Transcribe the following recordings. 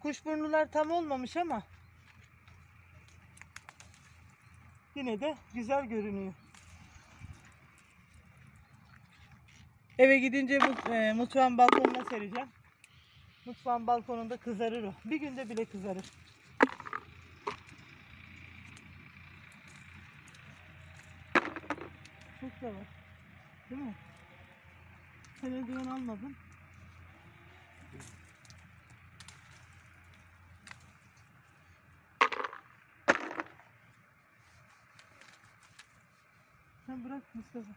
Kuşburnular tam olmamış ama yine de güzel görünüyor. Eve gidince e, mutfağın balkonuna sereceğim. Mutfağın balkonunda kızarır o. Bir günde bile kızarır. Çok da var. Değil mi? Sen eldiven Sen bırak Mustafa.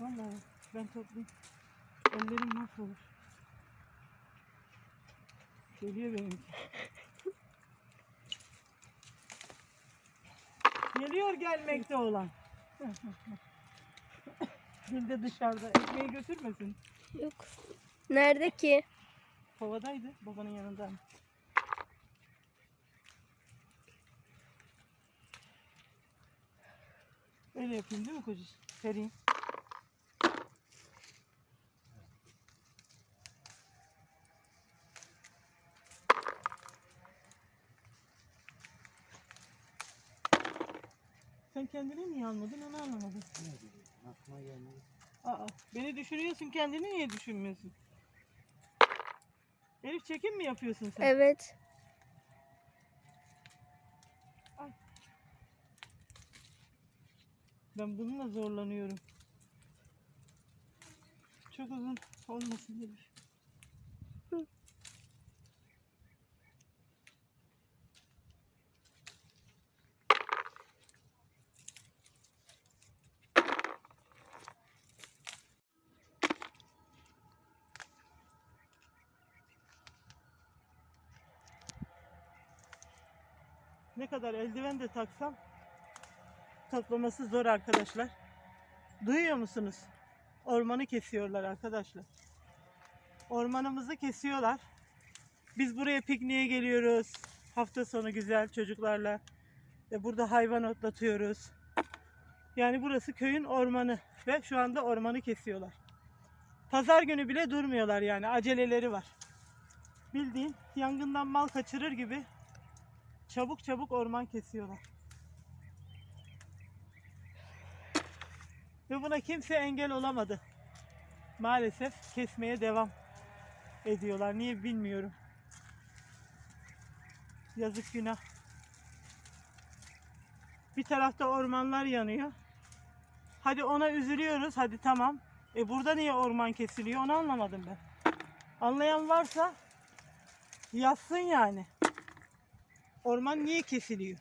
Vallahi ben toplayayım. Ellerim mahvolur. Geliyor benimki. Geliyor gelmekte olan. Gül de dışarıda. Ekmeği götürmesin. Yok. Nerede ki? Kovadaydı babanın yanında. Öyle yapayım değil mi kocacığım? Sereyim. Sen kendini niye almadın onu anlamadım. Aklıma gelmedi. Aa, beni düşünüyorsun kendini niye düşünmüyorsun? Elif çekim mi yapıyorsun sen? Evet. Ben bununla zorlanıyorum. Çok uzun olmasın Elif. Ne kadar eldiven de taksam toplaması zor arkadaşlar. Duyuyor musunuz? Ormanı kesiyorlar arkadaşlar. Ormanımızı kesiyorlar. Biz buraya pikniğe geliyoruz. Hafta sonu güzel çocuklarla. Ve burada hayvan otlatıyoruz. Yani burası köyün ormanı ve şu anda ormanı kesiyorlar. Pazar günü bile durmuyorlar yani aceleleri var. Bildiğin yangından mal kaçırır gibi çabuk çabuk orman kesiyorlar. Ve buna kimse engel olamadı. Maalesef kesmeye devam ediyorlar. Niye bilmiyorum. Yazık günah. Bir tarafta ormanlar yanıyor. Hadi ona üzülüyoruz. Hadi tamam. E burada niye orman kesiliyor onu anlamadım ben. Anlayan varsa yazsın yani. Orman niye kesiliyor?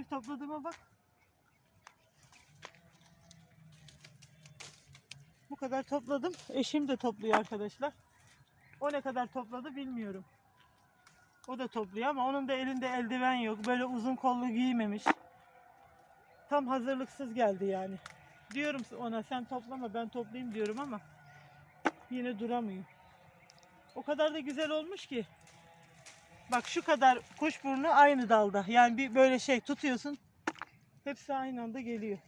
Elif topladığıma bak. Bu kadar topladım. Eşim de topluyor arkadaşlar. O ne kadar topladı bilmiyorum. O da topluyor ama onun da elinde eldiven yok. Böyle uzun kollu giymemiş. Tam hazırlıksız geldi yani. Diyorum ona sen toplama ben toplayayım diyorum ama yine duramıyor. O kadar da güzel olmuş ki. Bak şu kadar kuşburnu aynı dalda. Yani bir böyle şey tutuyorsun. Hepsi aynı anda geliyor.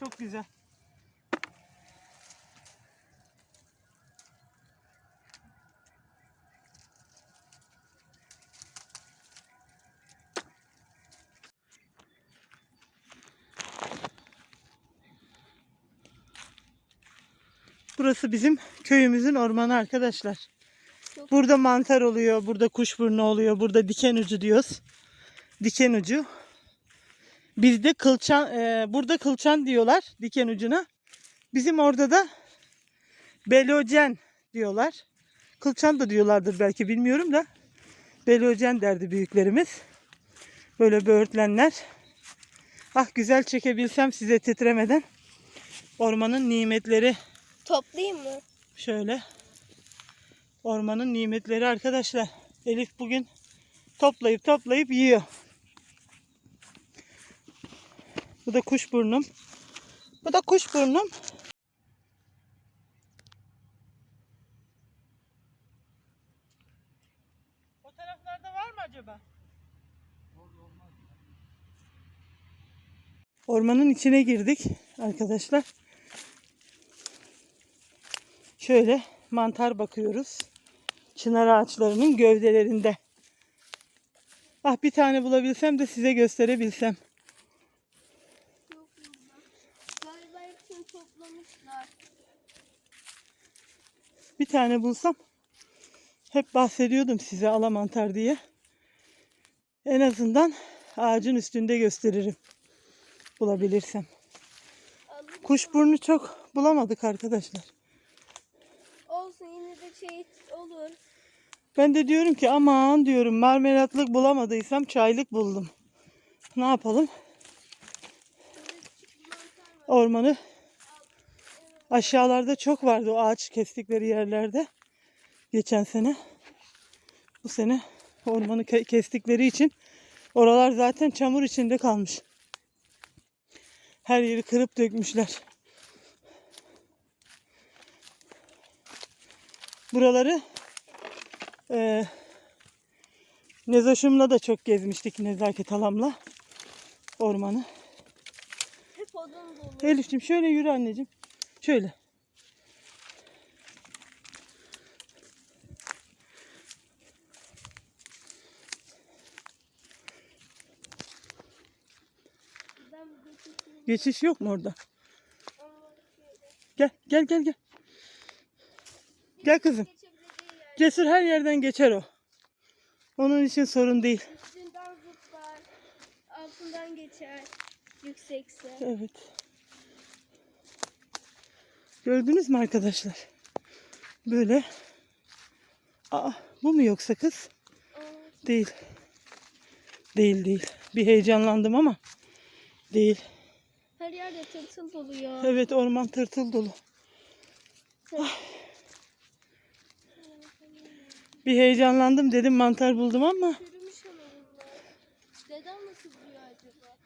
Çok güzel. Burası bizim köyümüzün ormanı arkadaşlar. Burada mantar oluyor, burada kuşburnu oluyor, burada diken ucu diyoruz. Diken ucu. Bizde kılçan, e, burada kılçan diyorlar diken ucuna. Bizim orada da belojen diyorlar. Kılçan da diyorlardır belki bilmiyorum da. Belojen derdi büyüklerimiz. Böyle böğürtlenler. Ah güzel çekebilsem size titremeden. Ormanın nimetleri Toplayayım mı? Şöyle. Ormanın nimetleri arkadaşlar. Elif bugün toplayıp toplayıp yiyor. Bu da kuş burnum. Bu da kuş burnum. O taraflarda var mı acaba? Ormanın içine girdik arkadaşlar. Şöyle mantar bakıyoruz. Çınar ağaçlarının gövdelerinde. Ah bir tane bulabilsem de size gösterebilsem. Galiba hepsini toplamışlar. Bir tane bulsam hep bahsediyordum size ala mantar diye. En azından ağacın üstünde gösteririm. Bulabilirsem. Kuşburnu çok bulamadık arkadaşlar. Olsun yine de şey olur. Ben de diyorum ki aman diyorum marmelatlık bulamadıysam çaylık buldum. Ne yapalım? Ormanı aşağılarda çok vardı o ağaç kestikleri yerlerde. Geçen sene. Bu sene ormanı ke- kestikleri için oralar zaten çamur içinde kalmış. Her yeri kırıp dökmüşler. Buraları ee, Nezoş'umla da çok gezmiştik Nezaket halamla. Ormanı. Hep odun dolu. Elif'ciğim şöyle yürü anneciğim. Şöyle. Geçiş yok mu orada? Şöyle. Gel gel gel gel. Gel kızım. Cesur her yerden geçer o. Onun için sorun değil. Üstünden zıplar. Altından geçer. Yüksekse. Evet. Gördünüz mü arkadaşlar? Böyle. Aa, bu mu yoksa kız? Aa, Değil. Değil değil. Bir heyecanlandım ama değil. Her yerde tırtıl dolu ya. Evet orman tırtıl dolu. Ah. Bir heyecanlandım dedim mantar buldum ama Çürümüş ama bunlar. Neden nasıl büyüyor acaba?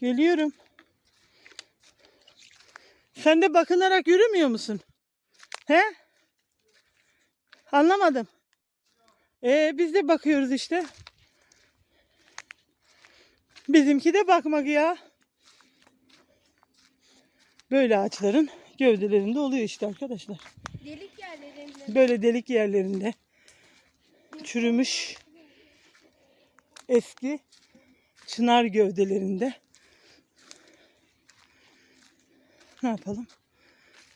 geliyorum. Sen de bakınarak yürümüyor musun? He? Anlamadım. Ee, biz de bakıyoruz işte. Bizimki de bakmak ya. Böyle ağaçların gövdelerinde oluyor işte arkadaşlar. Delik yerlerinde. Böyle delik yerlerinde çürümüş eski çınar gövdelerinde ne yapalım?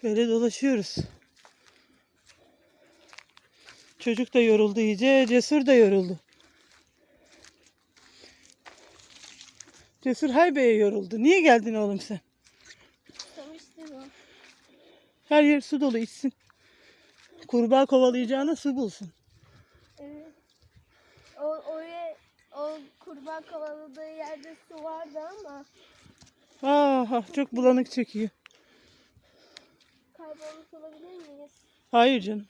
Böyle dolaşıyoruz. Çocuk da yoruldu iyice, Cesur da yoruldu. Cesur Haybe'ye yoruldu. Niye geldin oğlum sen? O. Her yer su dolu içsin. Kurbağa kovalayacağına su bulsun. Evet. O, oraya, o kurbağa kovaladığı yerde su vardı ama Ah, çok bulanık çekiyor. Kaybolmuş olabilir miyiz? Hayır canım.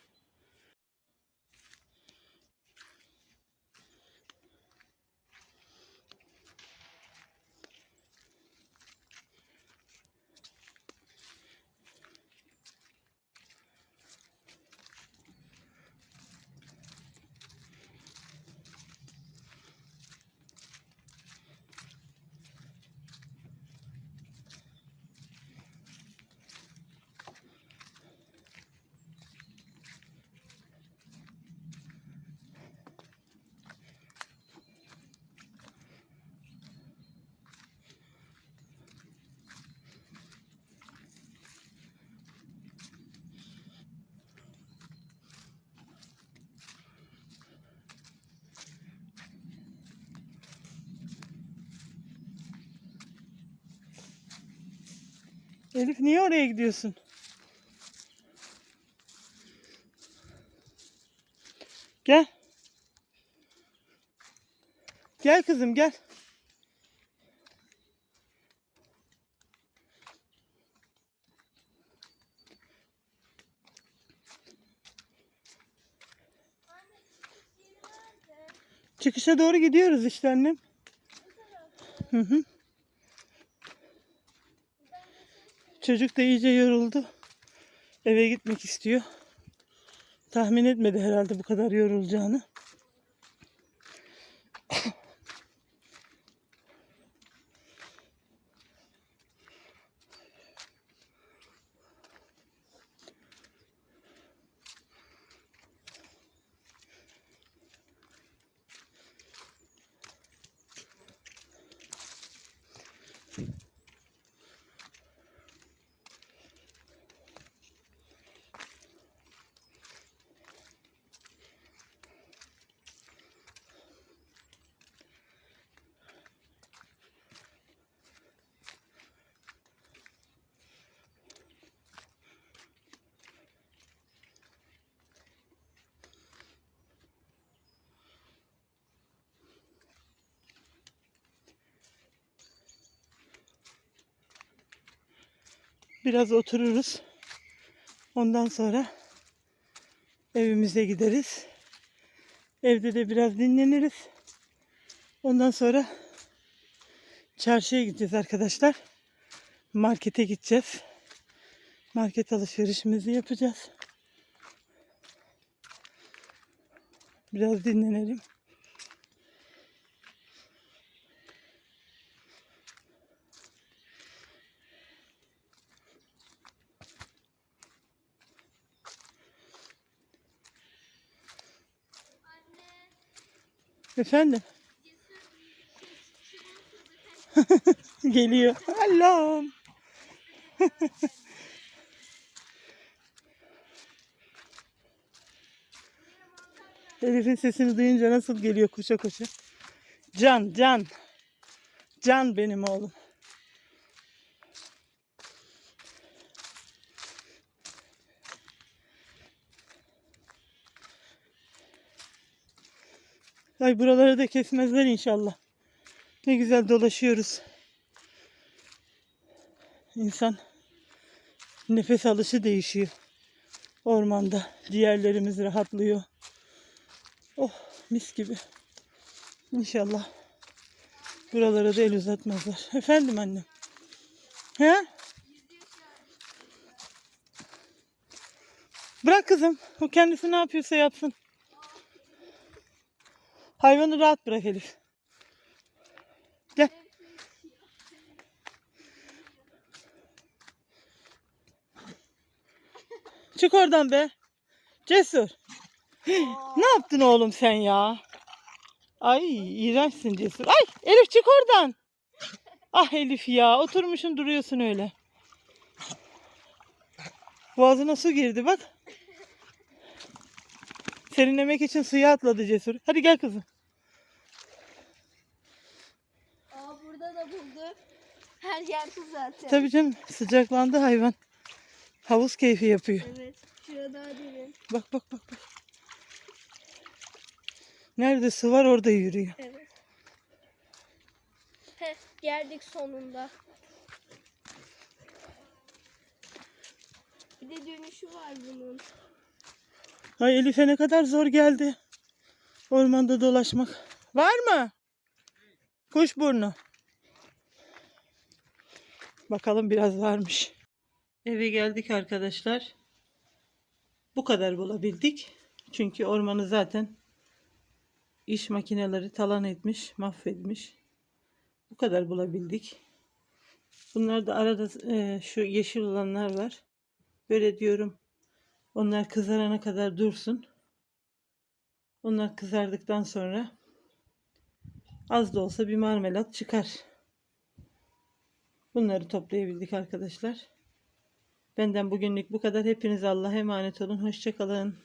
Elif niye oraya gidiyorsun? Gel. Gel kızım gel. Çıkışa doğru gidiyoruz işte annem. Hı hı. Çocuk da iyice yoruldu. Eve gitmek istiyor. Tahmin etmedi herhalde bu kadar yorulacağını. Biraz otururuz. Ondan sonra evimize gideriz. Evde de biraz dinleniriz. Ondan sonra çarşıya gideceğiz arkadaşlar. Markete gideceğiz. Market alışverişimizi yapacağız. Biraz dinlenelim. Efendim? Geliyor. Allah'ım. Elif'in sesini duyunca nasıl geliyor koşa koşa. Can, can. Can benim oğlum. Ay buraları da kesmezler inşallah. Ne güzel dolaşıyoruz. İnsan nefes alışı değişiyor. Ormanda ciğerlerimiz rahatlıyor. Oh mis gibi. İnşallah buralara da el uzatmazlar. Efendim annem. He? Bırak kızım. O kendisi ne yapıyorsa yapsın. Hayvanı rahat bırak Elif. Gel. Çık oradan be. Cesur. ne yaptın oğlum sen ya? Ay iğrençsin Cesur. Ay Elif çık oradan. Ah Elif ya oturmuşsun duruyorsun öyle. Boğazına su girdi bak. Serinlemek için suya atladı Cesur. Hadi gel kızım. Aa burada da buldum. Her yer su zaten. Tabii canım sıcaklandı hayvan. Havuz keyfi yapıyor. Evet. Şurada daha derin. Bak bak bak bak. Nerede su var orada yürüyor. Evet. Heh geldik sonunda. Bir de dönüşü var bunun. Ay Elif'e ne kadar zor geldi. Ormanda dolaşmak. Var mı? Kuşburnu. Bakalım biraz varmış. Eve geldik arkadaşlar. Bu kadar bulabildik. Çünkü ormanı zaten iş makineleri talan etmiş, mahvetmiş. Bu kadar bulabildik. Bunlar da arada e, şu yeşil olanlar var. Böyle diyorum onlar kızarana kadar dursun. Onlar kızardıktan sonra az da olsa bir marmelat çıkar. Bunları toplayabildik arkadaşlar. Benden bugünlük bu kadar. Hepinize Allah'a emanet olun. Hoşçakalın.